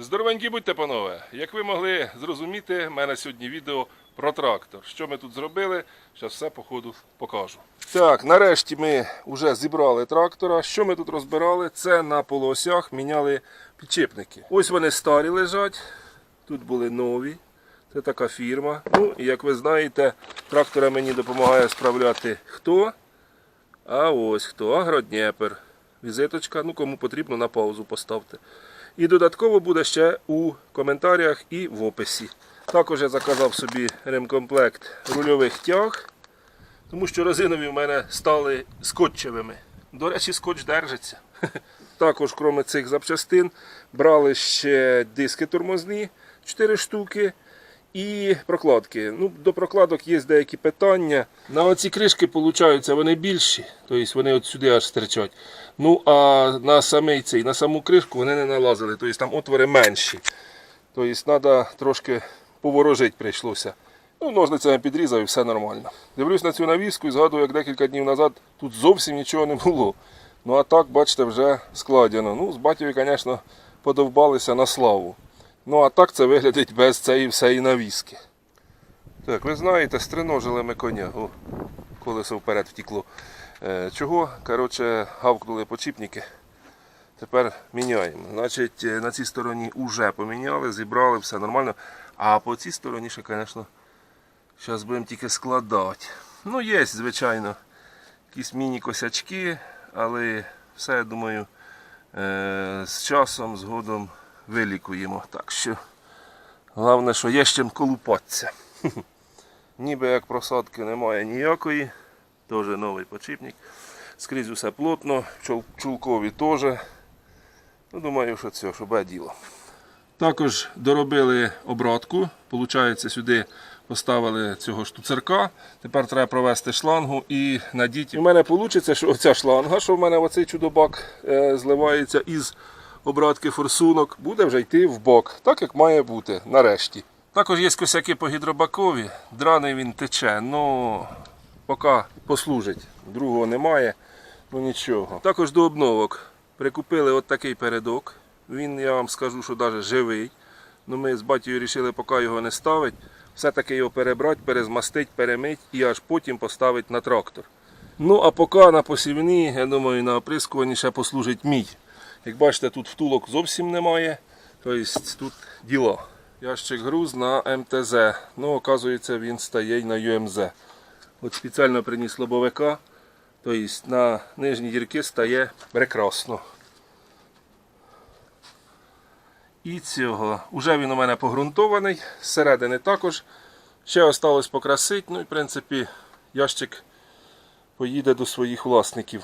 Здоровенькі будьте, панове! Як ви могли зрозуміти, в мене сьогодні відео про трактор. Що ми тут зробили, зараз все по ходу покажу. Так, нарешті ми вже зібрали трактора. Що ми тут розбирали? Це на полуосях міняли підчепники. Ось вони старі лежать, тут були нові. Це така фірма. Ну, і як ви знаєте, трактора мені допомагає справляти хто? А ось хто? Агродніпер. Візиточка, ну кому потрібно на паузу поставте. І додатково буде ще у коментарях і в описі. Також я заказав собі ремкомплект рульових тяг, тому що резинові в мене стали скотчевими. До речі, скотч держиться. Також, крім цих запчастин, брали ще диски тормозні 4 штуки і прокладки. Ну, до прокладок є деякі питання. На оці кришки, виходить, вони більші, тобто вони от сюди аж стирчать. Ну, а на самий цей, на саму кришку вони не налазили, тобто там отвори менші. Тобто треба трошки поворожити прийшлося. Ну, ножницями підрізав і все нормально. Дивлюсь на цю навіску і згадую, як декілька днів назад тут зовсім нічого не було. Ну а так, бачите, вже складено. Ну, з батькою, звісно, подовбалися на славу. Ну а так це виглядить без цієї всієї навіски. Так, ви знаєте, стриножили ми коня. О, колесо вперед втекло. Е, чого? Коротше, гавкнули почіпники. Тепер міняємо. Значить, е, на цій стороні вже поміняли, зібрали, все нормально. А по цій стороні ще, звісно, зараз будемо тільки складати. Ну, є, звичайно, якісь міні-косячки, але все, я думаю, е, з часом, згодом вилікуємо. Так що, головне, що є з чим колупатися. Ніби як просадки немає ніякої. Теж новий почіпник. Скрізь усе плотно, чул- чулкові теж. Ну, думаю, що це, що діло. Також доробили обратку. Получається, сюди поставили цього штуцерка. Тепер треба провести шлангу і надіти. У мене вийде, що оця шланга, що в мене оцей чудобак е, зливається із обратки форсунок, буде вже йти в бок, так як має бути нарешті. Також є косяки по гідробакові, драний він тече, ну поки послужить. Другого немає, ну нічого. Також до обновок прикупили от такий передок. Він, я вам скажу, що навіть живий. Ну, ми з батькою вирішили, поки його не ставить, все-таки його перебрати, перезмастити, перемити і аж потім поставити на трактор. Ну, а поки на посівні, я думаю, на оприскуванні ще послужить мій. Як бачите, тут втулок зовсім немає. Тобто тут діло. Ящик груз на МТЗ. Ну, оказується, він стає й на ЮМЗ. От спеціально приніс лобовика. Тобто на нижні дірки стає прекрасно. І цього. Уже він у мене погрунтований. Зсередини також. Ще осталось покрасити. Ну і в принципі ящик поїде до своїх власників.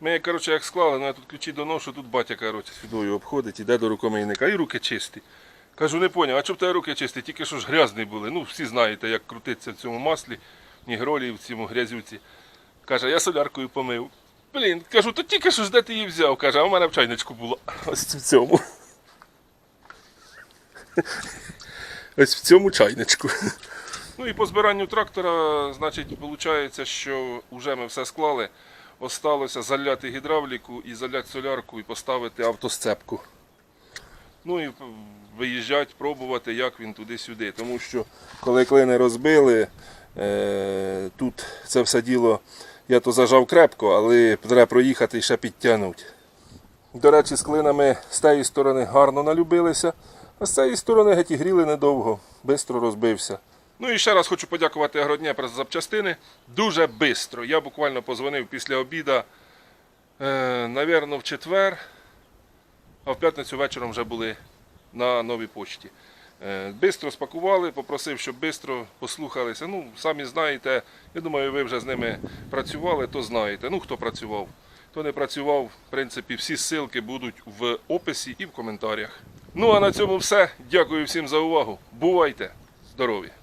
Ми, коротше, як склали, я тут ключі доношу, тут батя коротше, сюдою обходить, іде до рукомийника, і руки чисті. Кажу, не поняв, а чого в тебе руки чисті? Тільки що ж грязні були. Ну, всі знаєте, як крутиться в цьому маслі, нігролі в цьому грязюці. Каже, я соляркою помив. Блін, кажу, то тільки що ж де ти її взяв? Каже, а в мене в чайничку було. Ось в цьому. Ось в цьому чайничку. Ну і по збиранню трактора, значить, виходить, що вже ми все склали. Осталося заляти гідравліку і заляти солярку і поставити автосцепку. Ну і виїжджати, пробувати, як він туди-сюди. Тому що коли клини розбили, е, тут це все діло, я то зажав крепко, але треба проїхати і ще підтягнути. До речі, з клинами з тієї сторони гарно налюбилися, а з цієї сторони геть і гріли недовго, швидко розбився. Ну і ще раз хочу подякувати Агродніпр за запчастини. Дуже швидко. Я буквально позвонив після обіда, е, навірно, в четвер, а в п'ятницю вечором вже були на новій почті. Е, Бистро спакували, попросив, щоб швидко послухалися. Ну, самі знаєте, я думаю, ви вже з ними працювали, то знаєте. Ну, хто працював, хто не працював, в принципі, всі ссылки будуть в описі і в коментарях. Ну а на цьому все. Дякую всім за увагу. Бувайте! Здорові!